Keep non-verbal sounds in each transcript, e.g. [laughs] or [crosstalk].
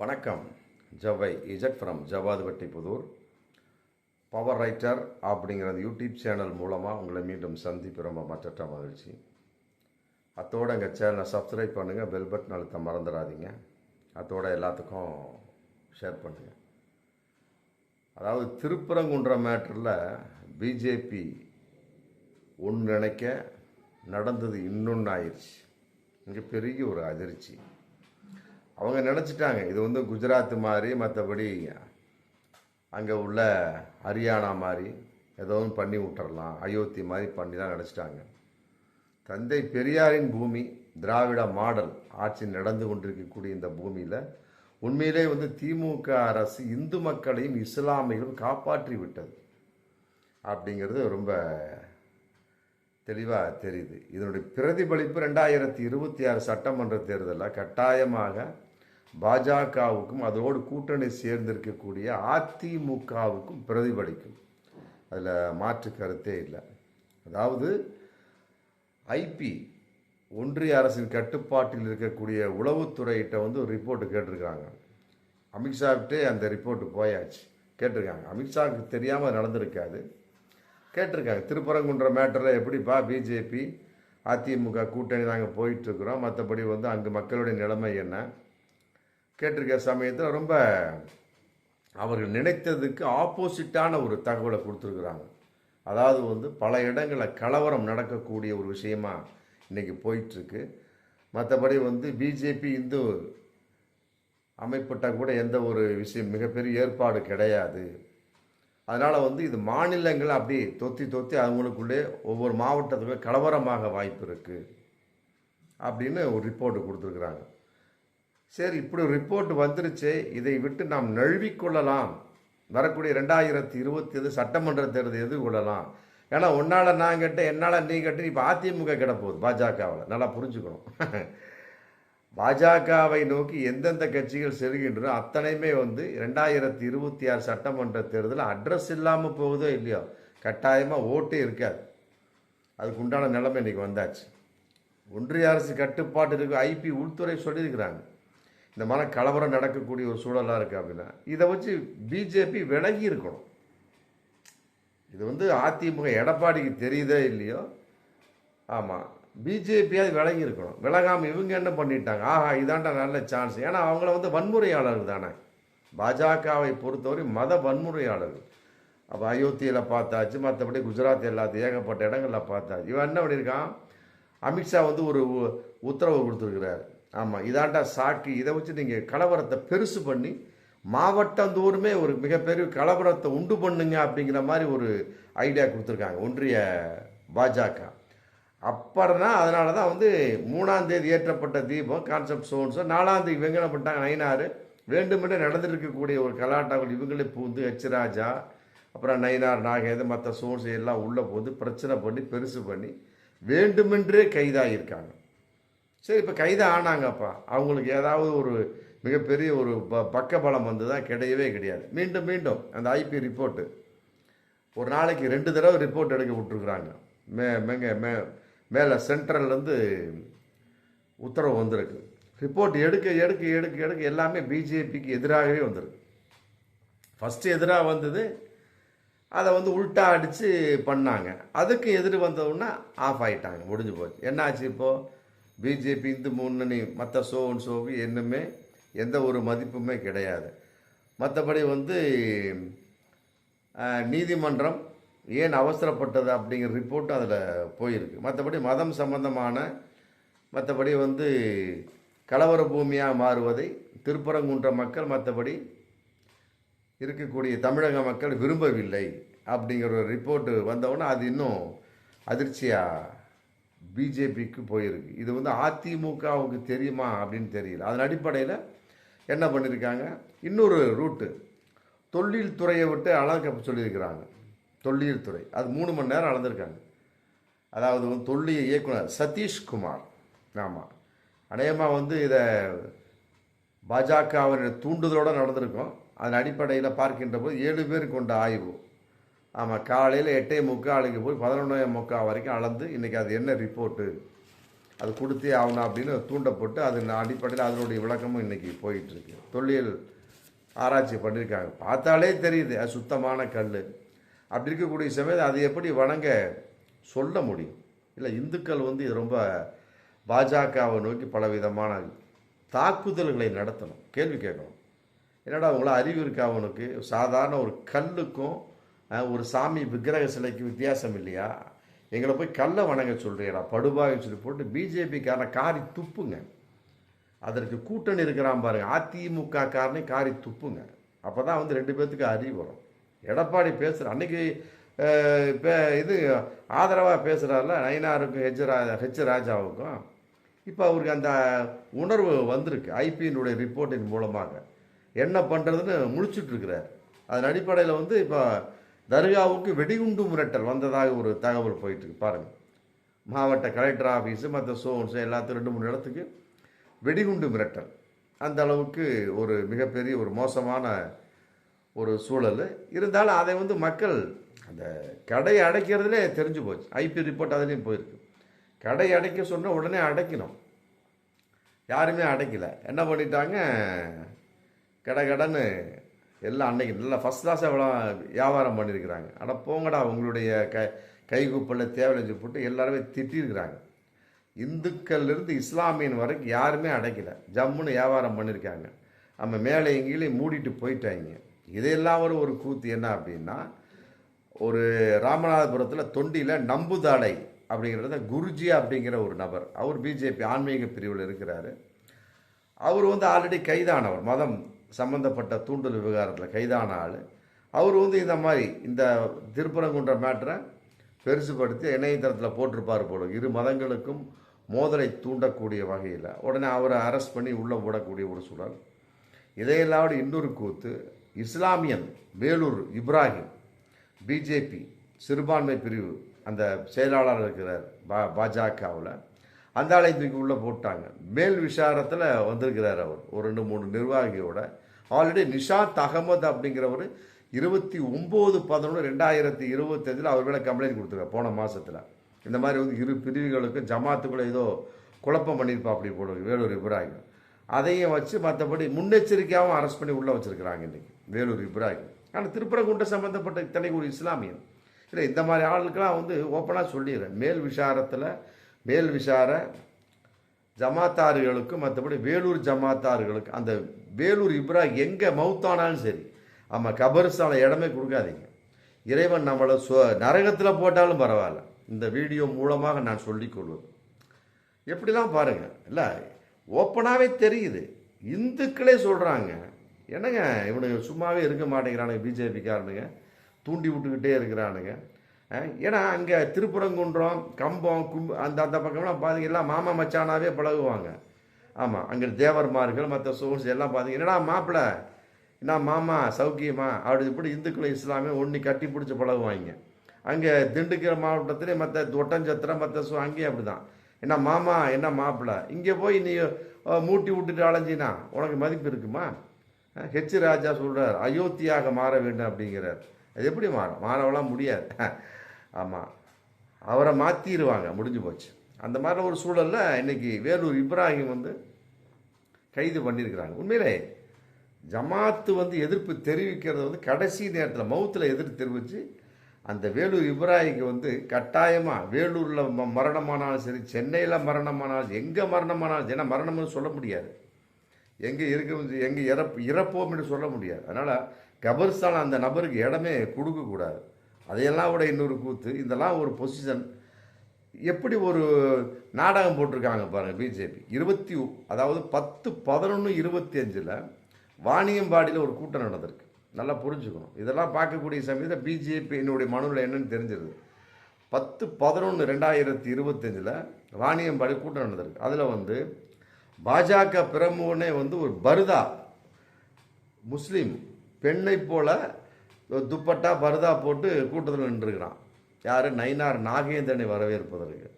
வணக்கம். ஜவ்வை Z from ஜவாதுவட்டி புதூர். பவர் ரைட்டர் அப்படிங்கிற யூடியூப் சேனல் மூலமாக உங்களை மீண்டும் சந்திப்பு ரொம்ப மற்ற மகிழ்ச்சி. அத்தோட எங்கள் சேனலை சப்ஸ்கிரைப் பண்ணுங்கள் பெல் பட்டன் அழுத்த மறந்துடாதீங்க. அத்தோடு எல்லாத்துக்கும் ஷேர் பண்ணுங்கள் அதாவது திருப்பரங்குன்ற மேட்டரில் பிஜேபி ஒன்று நினைக்க நடந்தது இன்னொன்று ஆயிடுச்சு இங்கே பெரிய ஒரு அதிர்ச்சி. அவங்க நினச்சிட்டாங்க இது வந்து குஜராத் மாதிரி மற்றபடி அங்கே உள்ள ஹரியானா மாதிரி ஏதோ ஒன்று பண்ணி விட்டுறலாம் அயோத்தி மாதிரி பண்ணி தான் நினச்சிட்டாங்க. தந்தை பெரியாரின் பூமி திராவிட மாடல் ஆட்சி நடந்து கொண்டிருக்கக்கூடிய இந்த பூமியில் உண்மையிலே வந்து திமுக அரசு இந்து மக்களையும் இஸ்லாமையும் காப்பாற்றி விட்டது அப்படிங்கிறது ரொம்ப தெளிவாக தெரியுது. இதனுடைய பிரதிபலிப்பு ரெண்டாயிரத்தி இருபத்தி ஆறு சட்டமன்ற தேர்தலில் கட்டாயமாக பாஜகவுக்கும் அதோடு கூட்டணி சேர்ந்திருக்கக்கூடிய அதிமுகவுக்கும் பிரதிபலிக்கும். அதில் மாற்று கருத்தே இல்லை. அதாவது ஐபி ஒன்றிய அரசின் கட்டுப்பாட்டில் இருக்கக்கூடிய உளவுத்துறையிட்ட வந்து ஒரு ரிப்போர்ட்டு கேட்டிருக்காங்க. அமித்ஷாக்கிட்டே அந்த ரிப்போர்ட்டு போயாச்சு. கேட்டிருக்காங்க. அமித்ஷாவுக்கு தெரியாமல் நடந்திருக்காது. கேட்டிருக்காங்க. திருப்பரங்குன்ற மேட்டரில் எப்படிப்பா பிஜேபி அதிமுக கூட்டணி நாங்கள் போயிட்டுருக்குறோம் மற்றபடி வந்து அங்கே மக்களுடைய நிலைமை என்ன? கேட்டிருக்க சமயத்தில் ரொம்ப அவர்கள் நினைத்ததுக்கு ஆப்போசிட்டான ஒரு தகவலை கொடுத்துருக்குறாங்க. அதாவது வந்து பல இடங்களில் கலவரம் நடக்கக்கூடிய ஒரு விஷயமா இன்றைக்கி போயிட்டுருக்கு. மற்றபடி வந்து பிஜேபி இந்து அமைப்பட்ட கூட எந்த ஒரு விஷயம் மிகப்பெரிய ஏற்பாடு கிடையாது. அதனால் வந்து இது மாநிலங்கள் அப்படி தொத்தி தொத்தி அவங்களுக்குள்ளே ஒவ்வொரு மாவட்டத்துக்கும் கலவரமாக வாய்ப்பு இருக்குது அப்படின்னு ஒரு ரிப்போர்ட்டு கொடுத்துருக்குறாங்க. சரி இப்படி ரிப்போர்ட் வந்துருச்சு. இதை விட்டு நாம் நழுவிக்கொள்ளலாம் வரக்கூடிய ரெண்டாயிரத்தி இருபத்தி ஐந்து சட்டமன்ற தேர்தல் எதிர்கொள்ளலாம் ஏன்னா உன்னால் நான் கேட்ட என்னால் நீ கேட்ட இப்போ அதிமுக கிடப்போகுது பாஜகவில். நல்லா புரிஞ்சுக்கணும். [laughs] பாஜகவை நோக்கி எந்தெந்த கட்சிகள் செல்கின்றனோ அத்தனையுமே வந்து ரெண்டாயிரத்தி இருபத்தி ஆறு சட்டமன்ற தேர்தலில் அட்ரஸ் இல்லாமல் போகுதோ இல்லையோ கட்டாயமாக ஓட்டே இருக்காது. அதுக்கு உண்டான நிலைமை இன்றைக்கி வந்தாச்சு. ஒன்றிய அரசு கட்டுப்பாட்டு இருக்கு ஐபி உள்துறை சொல்லியிருக்கிறாங்க. இந்த மாதிரி கலவரம் நடக்கக்கூடிய ஒரு சூழலாக இருக்குது அப்படின்னா இதை வச்சு பிஜேபி விலகி இருக்கணும். இது வந்து அதிமுக எடப்பாடிக்கு தெரியுதே இல்லையோ? ஆமாம் பிஜேபியாவது விலகி இருக்கணும். விலகாமல் இவங்க என்ன பண்ணிட்டாங்க? ஆஹா இதாண்டா நல்ல சான்ஸ் ஏன்னா அவங்கள வந்து வன்முறையாளர்கள் தானே. பாஜகவை பொறுத்தவரை மத வன்முறையாளர்கள். அப்போ அயோத்தியில் பார்த்தாச்சு மற்றபடி குஜராத் எல்லாத்தையும் ஏகப்பட்ட இடங்களில் பார்த்தாச்சு. இவன் என்ன பண்ணியிருக்கான்? அமித்ஷா வந்து ஒரு உத்தரவு கொடுத்துருக்கிறார். ஆமாம் இதாண்டா சாக்கு. இதை வச்சு நீங்கள் கலவரத்தை பெருசு பண்ணி மாவட்டந்தோறுமே ஒரு மிகப்பெரிய கலவரத்தை உண்டு பண்ணுங்க அப்படிங்கிற மாதிரி ஒரு ஐடியா கொடுத்துருக்காங்க ஒன்றிய பாஜக. அப்புறம்னா அதனால தான் வந்து மூணாந்தேதி ஏற்றப்பட்ட தீபம் கான்செப்ட் சோன்ஸோ நாலாந்தேதி தேதி பண்ணிட்டாங்க நயினார். வேண்டுமென்றே நடந்துருக்கக்கூடிய ஒரு கலாட்டாக்கள் இவங்களே பூந்து ஹெச் ராஜா அப்புறம் நயினார் நாகேது மற்ற சோன்ஸ் எல்லாம் உள்ளே போது பிரச்சனை பண்ணி பெருசு பண்ணி வேண்டுமென்றே கைதாகியிருக்காங்க. சரி இப்போ கைது ஆனாங்கப்பா. அவங்களுக்கு ஏதாவது ஒரு மிகப்பெரிய ஒரு ப பக்கபலம் வந்து தான் கிடையவே கிடையாது. மீண்டும் மீண்டும் அந்த ஐபி ரிப்போர்ட்டு. ஒரு நாளைக்கு ரெண்டு தடவை ரிப்போர்ட் எடுக்க விட்டுருக்குறாங்க. மே மேங்க மே மேலே சென்ட்ரல்லேருந்து உத்தரவு வந்திருக்கு. ரிப்போர்ட் எடுக்க எடுக்க எடுக்க எடுக்க எல்லாமே பிஜேபிக்கு எதிராகவே வந்திருக்கு. ஃபஸ்ட்டு எதிராக வந்தது அதை வந்து உல்ட்டா அடித்து பண்ணாங்க. அதுக்கு எதிர் வந்தவுடனே ஆஃப் ஆகிட்டாங்க முடிஞ்சு போச்சு. என்னாச்சு இப்போது பிஜேபி இந்து முன்னணி மற்ற சோன் சோவி என்னமே எந்த ஒரு மதிப்புமே கிடையாது. மற்றபடி வந்து நீதிமன்றம் ஏன் அவசரப்பட்டது அப்படிங்கிற ரிப்போர்ட்டும் அதில் போயிருக்கு. மற்றபடி மதம் சம்பந்தமான மற்றபடி வந்து கலவர பூமியாக மாறுவதை திருப்பரங்குன்ற மக்கள் மற்றபடி இருக்கக்கூடிய தமிழக மக்கள் விரும்பவில்லை அப்படிங்கிற ஒரு ரிப்போர்ட்டு வந்தவுடனே அது இன்னும் அதிர்ச்சியாக பிஜேபிக்கு போயிருக்கு. இது வந்து அதிமுகவுக்கு தெரியுமா அப்படின்னு தெரியல. அதன் அடிப்படையில் என்ன பண்ணியிருக்காங்க இன்னொரு ரூட்டு. தொழில் துறையை விட்டு அளக்க சொல்லியிருக்கிறாங்க. தொல்லியல் துறை. அது மூணு மணி நேரம் அளந்திருக்காங்க. அதாவது வந்து தொல்லிய இயக்குனர் சதீஷ்குமார். ஆமாம் அநேகமாக வந்து இதை பாஜகவினுடைய தூண்டுதலோடு நடந்திருக்கும். அதன் அடிப்படையில் பார்க்கின்ற போது ஏழு பேர் கொண்ட ஆய்வு. ஆமாம் காலையில் எட்டே முக்காலுக்கு போய் பதினொன்றே முக்கால் வரைக்கும் அளந்து இன்றைக்கி அது என்ன ரிப்போர்ட்டு அது கொடுத்தே ஆகணும் அப்படின்னு தூண்டப்பட்டு அது அடிப்படையில் அதனுடைய விளக்கமும் இன்றைக்கி போயிட்டுருக்கு. தொழில் தொல்லியல் ஆராய்ச்சி பண்ணியிருக்காங்க. பார்த்தாலே தெரியுது அது சுத்தமான கல் அப்படி இருக்கக்கூடிய சமயத்தில் அது எப்படி வணங்க சொல்ல முடியும்? இல்லை இந்துக்கள் வந்து இது ரொம்ப பாஜகவை நோக்கி பலவிதமான தாக்குதல்களை நடத்தணும். கேள்வி கேட்கணும். என்னடா அவங்கள அறிவு இருக்கா அவனுக்கு சாதாரண ஒரு கல்லுக்கும் ஒரு சாமி விக்கிரக சிலைக்கு வித்தியாசம் இல்லையா? எங்களை போய் கல்லை வணங்க சொல்றியடா படுபாவின்னு சொல்லி போட்டு பிஜேபிக்காரனை காரி துப்புங்க. அதற்கு கூட்டணி இருக்கிறான் பாருங்க அதிமுக காரனை காரி துப்புங்க. அப்போ தான் வந்து ரெண்டு பேர்த்துக்கு அறிவு வரும். எடப்பாடி பேசுகிற அன்னைக்கு இப்போ இது ஆதரவாக பேசுகிறாருல நயினாருக்கும் ஹெச் ரா ஹெச் ராஜாவுக்கும். இப்போ அவருக்கு அந்த உணர்வு வந்திருக்கு ஐபியினுடைய ரிப்போர்ட்டின் மூலமாக. என்ன பண்ணுறதுன்னு முடிச்சுட்ருக்கிறார் இருக்கிறார். அதன் அடிப்படையில் வந்து இப்போ தர்காவுக்கு வெடிகுண்டு மிரட்டல் வந்ததாக ஒரு தகவல் போயிட்டுருக்கு பாருங்கள் மாவட்ட கலெக்டர் ஆஃபீஸு மற்ற சோன்ஸு எல்லாத்தையும் ரெண்டு மூணு இடத்துக்கு வெடிகுண்டு மிரட்டல். அந்த அளவுக்கு ஒரு மிகப்பெரிய ஒரு மோசமான ஒரு சூழல். இருந்தாலும் அதை வந்து மக்கள் அந்த கடையை அடைக்கிறதுலே தெரிஞ்சு போச்சு. ஐபி ரிப்போர்ட் அதுலேயும் போயிருக்கு. கடை அடைக்க சொன்ன உடனே அடைக்கணும். யாருமே அடைக்கலை. என்ன பண்ணிட்டாங்க? கடை கடைன்னு எல்லாம் அன்னைக்கு நல்லா ஃபஸ்ட் கிளாஸாக எவ்வளோ வியாபாரம் பண்ணியிருக்கிறாங்க. ஆனால் போங்கடா உங்களுடைய க கைகூப்பில் தேவையில்லை போட்டு எல்லாருமே திட்டிருக்கிறாங்க இந்துக்கள்லேருந்து இஸ்லாமியன் வரைக்கும் யாருமே அடைக்கல. ஜம்முன்னு வியாபாரம் பண்ணியிருக்காங்க. நம்ம மேலே எங்கேயும் மூடிட்டு போயிட்டாங்க. இதையெல்லாம் ஒரு ஒரு கூத்து என்ன அப்படின்னா ஒரு ராமநாதபுரத்தில் தொண்டியில் நம்புதாடை அப்படிங்கிறத குருஜி அப்படிங்கிற ஒரு நபர் அவர் பிஜேபி ஆன்மீக பிரிவில் இருக்கிறாரு. அவர் வந்து ஆல்ரெடி கைதானவர் மதம் சம்மந்தப்பட்ட தூண்டல் விவகாரத்தில் கைதான ஆள். அவர் வந்து இந்த மாதிரி இந்த திருப்பரங்குன்ற மேட்டரை பெருசுபடுத்தி இணையதளத்தில் போட்டிருப்பார் போல. இரு மதங்களுக்கும் மோதலை தூண்டக்கூடிய வகையில். உடனே அவரை அரெஸ்ட் பண்ணி உள்ளே போடக்கூடிய ஒரு சூழல். இதையெல்லாம் இன்னொரு கூத்து இஸ்லாமியன் வேலூர் இப்ராஹிம் பிஜேபி சிறுபான்மை பிரிவு அந்த செயலாளர் இருக்கிறார் பா பாஜகவில். அந்த ஆளை தூக்கி உள்ளே போட்டாங்க. மேல் விசாரத்தில் வந்திருக்கிறார் அவர் ஒரு ரெண்டு மூணு நிர்வாகியோட. ஆல்ரெடி நிஷாத் அகமது அப்படிங்கிறவர் இருபத்தி ஒம்பது பதினொன்று ரெண்டாயிரத்தி இருபத்தஞ்சில் அவர் மேலே கம்ப்ளைண்ட் கொடுத்துருக்காரு போன மாதத்தில் இந்த மாதிரி வந்து இரு பிரிவுகளுக்கும் ஜமாத்துக்குள்ளே ஏதோ குழப்பம் பண்ணியிருப்பா அப்படி போடுவாங்க வேலூர் இப்ராஹிம். அதையும் வச்சு மற்றபடி முன்னெச்சரிக்கையாகவும் அரெஸ்ட் பண்ணி உள்ளே வச்சுருக்கிறாங்க இன்றைக்கி வேலூர் இப்ராஹிம். ஆனால் திருப்பரங்குன்ற சம்மந்தப்பட்ட இத்தனை ஒரு இஸ்லாமியன். இல்லை இந்த மாதிரி ஆளுக்கெல்லாம் வந்து ஓப்பனாக சொல்லிடுறேன். மேல் விசாரத்தில் மேல் விசார ஜமாத்தார்களுக்கு மற்றபடி வேலூர் ஜமாத்தார்களுக்கு அந்த வேலூர் இப்ரா எங்கே மவுத்தானாலும் சரி ஆமாம் கபரிஸ்தான இடமே கொடுக்காதீங்க. இறைவன் நம்மளை சொ நரகத்தில் போட்டாலும் பரவாயில்ல. இந்த வீடியோ மூலமாக நான் சொல்லிக்கொள்வது எப்படிலாம் பாருங்கள் இல்லை ஓப்பனாகவே தெரியுது. இந்துக்களே சொல்கிறாங்க என்னங்க இவனுங்க சும்மாவே இருக்க மாட்டேங்கிறானுங்க பிஜேபிக்காரனுங்க தூண்டி விட்டுக்கிட்டே இருக்கிறானுங்க. ஏன்னா அங்கே திருப்புறங்குன்றம் கம்பம் கும் அந்த அந்த பக்கம்லாம் பார்த்தீங்க எல்லாம் மாமா மச்சானாவே பழகுவாங்க. ஆமாம் அங்கே தேவர்மார்கள் மற்ற சோர்ஸ் எல்லாம் பார்த்தீங்க என்னடா மாப்பிள்ளை என்ன மாமா சௌக்கியமா? அப்படி இப்படி இந்துக்கள் இஸ்லாமே ஒன்று கட்டி பிடிச்சி பழகுவாங்க. அங்கே திண்டுக்கல் மாவட்டத்திலே மற்ற ஒட்டஞ்சத்திரம் மற்ற சு அங்கேயும் அப்படி தான் என்ன மாமா என்ன மாப்பிள்ளை இங்கே போய் நீ மூட்டி விட்டுட்டு அலைஞ்சினா உனக்கு மதிப்பு இருக்குமா? ஹெச் ராஜா சொல்கிறார் அயோத்தியாக மாற வேண்டும் அப்படிங்கிறார். அது எப்படி மாறும் மாறவெல்லாம் முடியாது. ஆமாம் அவரை மாற்றிடுவாங்க முடிஞ்சு போச்சு. அந்த மாதிரி ஒரு சூழலில் இன்னைக்கு வேலூர் இப்ராஹிம் வந்து கைது பண்ணியிருக்கிறாங்க. உண்மையிலே ஜமாத்து வந்து எதிர்ப்பு தெரிவிக்கிறது வந்து கடைசி நேரத்தில் மவுத்தில் எதிர்ப்பு தெரிவித்து அந்த வேலூர் இப்ராஹிக்கு வந்து கட்டாயமாக வேலூரில் ம- மரணமானாலும் சரி சென்னையில் மரணமானாலும் எங்கே மரணமானாலும் ஏன்னா மரணம்னு சொல்ல முடியாது. எங்கே இருக்கிறோம் எங்கே இறப்பு இறப்போம்னு சொல்ல முடியாது. அதனால் கபர்ஸ்தான் அந்த நபருக்கு இடமே கொடுக்கக்கூடாது அதையெல்லாம் விட இன்னொரு கூத்து இதெல்லாம் ஒரு பொசிஷன் எப்படி ஒரு நாடகம் போட்டிருக்காங்க பாருங்கள் பிஜேபி இருபத்தி அதாவது பத்து பதினொன்று இருபத்தி அஞ்சில் வாணியம்பாடியில் ஒரு கூட்டம் நடந்திருக்கு. நல்லா புரிஞ்சுக்கணும். இதெல்லாம் பார்க்கக்கூடிய சமயத்தில் பிஜேபி என்னுடைய மனுவில் என்னன்னு தெரிஞ்சிருது. பத்து பதினொன்று ரெண்டாயிரத்தி இருபத்தஞ்சில் வாணியம்பாடி கூட்டம் நடந்திருக்கு. அதில் வந்து பாஜக பிரமுகனே வந்து ஒரு பருதா முஸ்லீம் பெண்ணை போல துப்பட்டா பருதா போட்டு கூட்டத்தில் நின்றுருக்கிறான். யார்? நயினார் நாகேந்திரனை வரவேற்பதற்கு.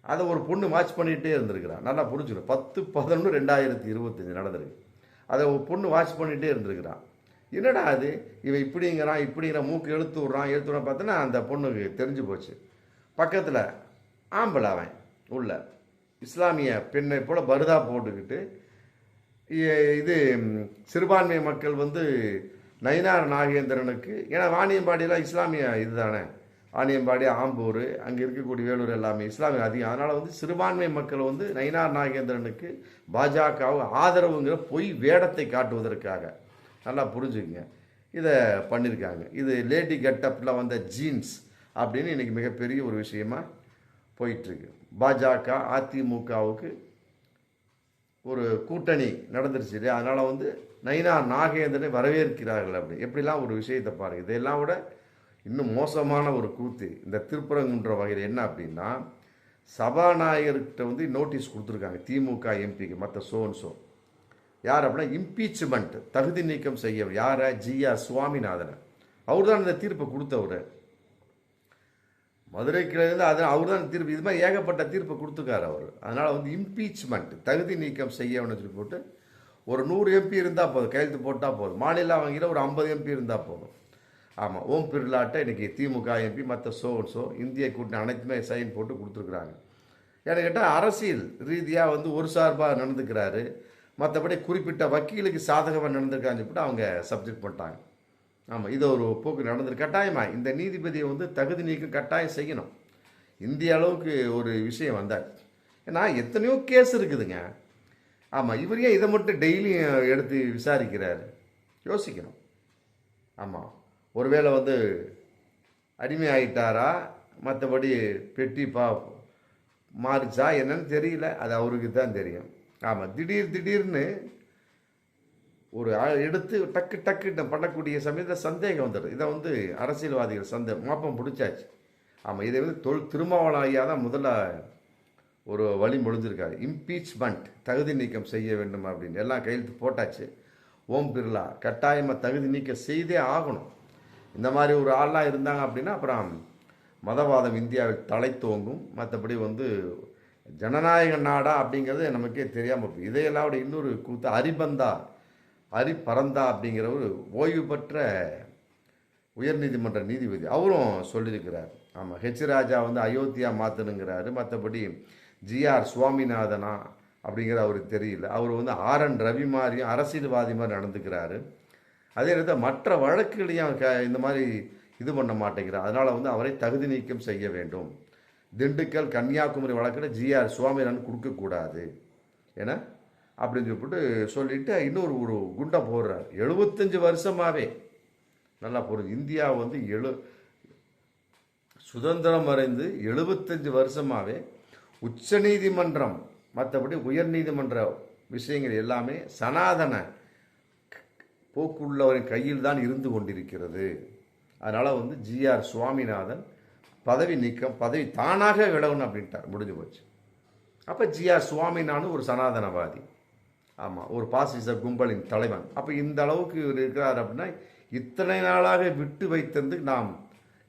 அதை ஒரு பொண்ணு வாட்ச் பண்ணிகிட்டே இருந்திருக்கிறான் நல்லா புரிஞ்சுக்கணும் பத்து பதினொன்று ரெண்டாயிரத்தி இருபத்தஞ்சு நடந்திருக்கு. அதை ஒரு பொண்ணு வாட்ச் பண்ணிகிட்டே இருந்திருக்கிறான் என்னடா அது? இவன் இப்படிங்கிறான் இப்படிங்கிற மூக்கு எழுத்து விட்றான் எழுத்து விட்றான் பார்த்தோன்னா அந்த பொண்ணுக்கு தெரிஞ்சு போச்சு. பக்கத்தில் ஆம்பளை அவன் உள்ள. இஸ்லாமிய பெண்ணை போல் பருதா போட்டுக்கிட்டு இது சிறுபான்மை மக்கள் வந்து நயினார் நாகேந்திரனுக்கு ஏன்னா வாணியம்பாடியெல்லாம் இஸ்லாமிய இதுதானே? வாணியம்பாடி ஆம்பூர் அங்கே இருக்கக்கூடிய வேலூர் எல்லாமே இஸ்லாமிய அதிகம். அதனால் வந்து சிறுபான்மை மக்கள் வந்து நயினார் நாகேந்திரனுக்கு பாஜகவு ஆதரவுங்கிற பொய் வேடத்தை காட்டுவதற்காக. நல்லா புரிஞ்சுக்குங்க. இதை பண்ணியிருக்காங்க இது லேடி கெட்டப்பில் வந்த ஜீன்ஸ் அப்படின்னு இன்றைக்கி மிகப்பெரிய ஒரு விஷயமாக போயிட்டுருக்கு. பாஜக அதிமுகவுக்கு ஒரு கூட்டணி நடந்துருச்சு இல்லையா? அதனால் வந்து நயினா நாகேந்திரனை வரவேற்கிறார்கள் அப்படி எப்படிலாம் ஒரு விஷயத்தை பாருங்க. இதெல்லாம் விட இன்னும் மோசமான ஒரு கூத்து இந்த திருப்பரங்குன்ற வகையில் என்ன அப்படின்னா சபாநாயகர்கிட்ட வந்து நோட்டீஸ் கொடுத்துருக்காங்க திமுக எம்பிக்கு மற்ற சோன்சோ யார் அப்படின்னா இம்பீச்மெண்ட் தகுதி நீக்கம் செய்ய யாரை? ஜிஆர் சுவாமிநாதனை. அவர் தான் இந்த தீர்ப்பை கொடுத்தவர். மதுரை கிளையிலேருந்து அதனால் அவர் தான் தீர்ப்பு. இது மாதிரி ஏகப்பட்ட தீர்ப்பை கொடுத்துருக்காரு அவர். அதனால் வந்து இம்பீச்மெண்ட் தகுதி நீக்கம் செய்யணும்னு சொல்லி போட்டு ஒரு நூறு எம்பி இருந்தால் போதும் கையெழுத்து போட்டால் போதும். மாநில வங்கியில் ஒரு ஐம்பது எம்பி இருந்தால் போதும். ஆமாம் ஓம் பிர்லாட்ட இன்றைக்கி திமுக எம்பி மற்ற சோ சோ இந்திய கூட்டணி அனைத்துமே சைன் போட்டு கொடுத்துருக்குறாங்க. ஏன்னு கேட்டால் அரசியல் ரீதியாக வந்து ஒரு சார்பாக நடந்துக்கிறாரு. மற்றபடி குறிப்பிட்ட வக்கீலுக்கு சாதகமாக நடந்திருக்கான்னு சொல்லிட்டு அவங்க சப்ஜெக்ட் பண்ணிட்டாங்க. ஆமாம் இது ஒரு போக்கு நடந்திருக்கு. கட்டாயமாக இந்த நீதிபதியை வந்து தகுதி நீக்கம் கட்டாயம் செய்யணும். இந்திய அளவுக்கு ஒரு விஷயம் வந்தார் ஏன்னா எத்தனையோ கேஸ் இருக்குதுங்க. ஆமாம் இவர் ஏன் இதை மட்டும் டெய்லியும் எடுத்து விசாரிக்கிறார்? யோசிக்கணும். ஆமாம் ஒருவேளை வந்து அடிமை ஆகிட்டாரா மற்றபடி பெட்டி பா மாறிச்சா? என்னன்னு தெரியல. அது அவருக்கு தான் தெரியும். ஆமாம் திடீர் திடீர்னு ஒரு எடுத்து டக்கு டக்கு பண்ணக்கூடிய சமயத்தில் சந்தேகம் வந்துடுது. இதை வந்து அரசியல்வாதிகள் சந்தே மாப்பம் பிடிச்சாச்சு. ஆமாம் இதை வந்து தொல் திருமாவளம் ஐயா தான் முதல்ல ஒரு வழி முடிஞ்சிருக்காரு இம்பீச்மெண்ட் தகுதி நீக்கம் செய்ய வேண்டும் அப்படின்னு எல்லாம் கையெழுத்து போட்டாச்சு. ஓம் பிர்லா கட்டாயமாக தகுதி நீக்கம் செய்தே ஆகணும். இந்த மாதிரி ஒரு ஆள்லாம் இருந்தாங்க அப்படின்னா அப்புறம் மதவாதம் இந்தியாவில் தலை தோங்கும். மற்றபடி வந்து ஜனநாயக நாடா அப்படிங்கிறது நமக்கே தெரியாமல் போய் இதையெல்லாம் இன்னொரு கூத்து அரிபந்தா அரிபரந்தா அப்படிங்கிற ஒரு ஓய்வு பெற்ற உயர்நீதிமன்ற நீதிபதி. அவரும் சொல்லியிருக்கிறார். ஆமாம் ஹெச் ராஜா வந்து அயோத்தியா மாற்றணுங்கிறாரு மற்றபடி ஜிஆர் சுவாமிநாதனா அப்படிங்கிற அவருக்கு தெரியல. அவர் வந்து ஆர் என் ரவி மாதிரியும் அரசியல்வாதி மாதிரி நடந்துக்கிறாரு. அதே நேரத்தில் மற்ற வழக்குகளையும் க இந்த மாதிரி இது பண்ண மாட்டேங்கிறார் அதனால் வந்து அவரை தகுதி நீக்கம் செய்ய வேண்டும். திண்டுக்கல் கன்னியாகுமரி வழக்கில் ஜிஆர் சுவாமிநாதன் கொடுக்கக்கூடாது. ஏன்னா அப்படின்னு சொல்லிட்டு சொல்லிட்டு இன்னொரு ஒரு குண்டை போடுறார். எழுபத்தஞ்சு வருஷமாகவே நல்லா போடுது. இந்தியா வந்து எழு சுதந்திரம் அடைந்து எழுபத்தஞ்சு உச்ச உச்சநீதிமன்றம் மற்றபடி உயர்நீதிமன்ற விஷயங்கள் எல்லாமே சனாதன போக்குள்ளவரின் கையில் தான் இருந்து கொண்டிருக்கிறது. அதனால் வந்து ஜிஆர் சுவாமிநாதன் பதவி நீக்கம் பதவி தானாக விலகணும் அப்படின்ட்டார். முடிஞ்சு போச்சு. அப்போ ஜிஆர் சுவாமிநாதன் ஒரு சனாதனவாதி. ஆமாம் ஒரு பாசிச கும்பலின் தலைவன். அப்போ இந்த அளவுக்கு இவர் இருக்கிறார் அப்படின்னா இத்தனை நாளாக விட்டு வைத்தது நாம்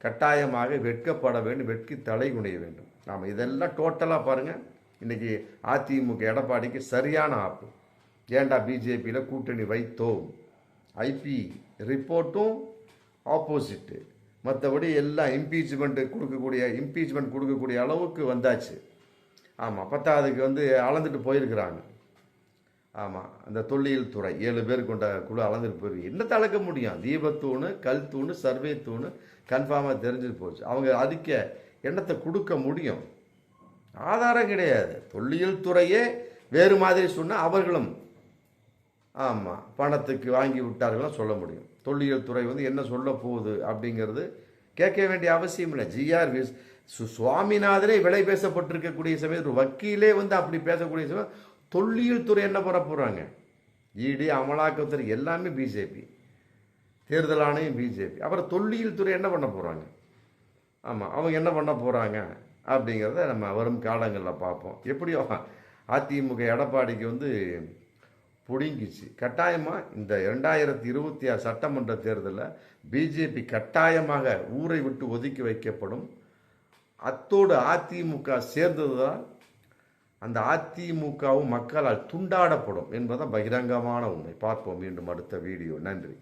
கட்டாயமாக வெட்கப்பட வேண்டும் வெட்கி தலை குனிய வேண்டும். நாம் இதெல்லாம் டோட்டலாக பாருங்கள் இன்றைக்கி அதிமுக எடப்பாடிக்கு சரியான ஆப்பு. ஏண்டா பிஜேபியில் கூட்டணி வைத்தோம்? ஐபி ரிப்போர்ட்டும் ஆப்போசிட்டு மற்றபடி எல்லாம் இம்பீச்மெண்ட்டு கொடுக்கக்கூடிய இம்பீச்மெண்ட் கொடுக்கக்கூடிய அளவுக்கு வந்தாச்சு. ஆமாம் பத்தாவதுக்கு வந்து அளந்துட்டு போயிருக்கிறாங்க. ஆமாம் அந்த தொல்லியல் துறை. ஏழு பேர் கொண்ட குழு அளந்துட்டு போயிருக்கு என்ன அளக்க முடியும்? தீபத்தூணு கல் தூணு சர்வே தூணு கன்ஃபார்மாக தெரிஞ்சுட்டு போச்சு. அவங்க அதுக்க எண்ணத்தை கொடுக்க முடியும்? ஆதாரம் கிடையாது. தொல்லியல் துறையே வேறு மாதிரி சொன்னால் அவர்களும் ஆமாம் பணத்துக்கு வாங்கி விட்டார்கள்லாம் சொல்ல முடியும். தொல்லியல் துறை வந்து என்ன சொல்ல போகுது அப்படிங்கிறது கேட்க வேண்டிய அவசியம் இல்லை. ஜிஆர் சு- சுவாமிநாதனே விலை பேசப்பட்டிருக்கக்கூடிய சமயத்தில் வக்கீலே வந்து அப்படி பேசக்கூடிய சமயம் தொல்லியல் துறை என்ன பண்ண போகிறாங்க இடி அமலாக்கத்துறை எல்லாமே பிஜேபி தேர்தல் ஆணையம் பிஜேபி அப்புறம் தொல்லியல் துறை என்ன பண்ண போகிறாங்க ஆமாம் அவங்க என்ன பண்ண போகிறாங்க அப்படிங்கிறத நம்ம வரும் காலங்களில் பார்ப்போம். எப்படியோ அதிமுக எடப்பாடிக்கு வந்து பிடுங்கிச்சு. கட்டாயமாக இந்த இரண்டாயிரத்தி இருபத்தி ஆறு சட்டமன்ற தேர்தலில் பிஜேபி கட்டாயமாக ஊரை விட்டு ஒதுக்கி வைக்கப்படும். அத்தோடு அதிமுக சேர்ந்ததுதான் அந்த அதிமுகவும் மக்களால் துண்டாடப்படும் என்பதுதான் பகிரங்கமான உண்மை. பார்ப்போம் மீண்டும் அடுத்த வீடியோ. நன்றி.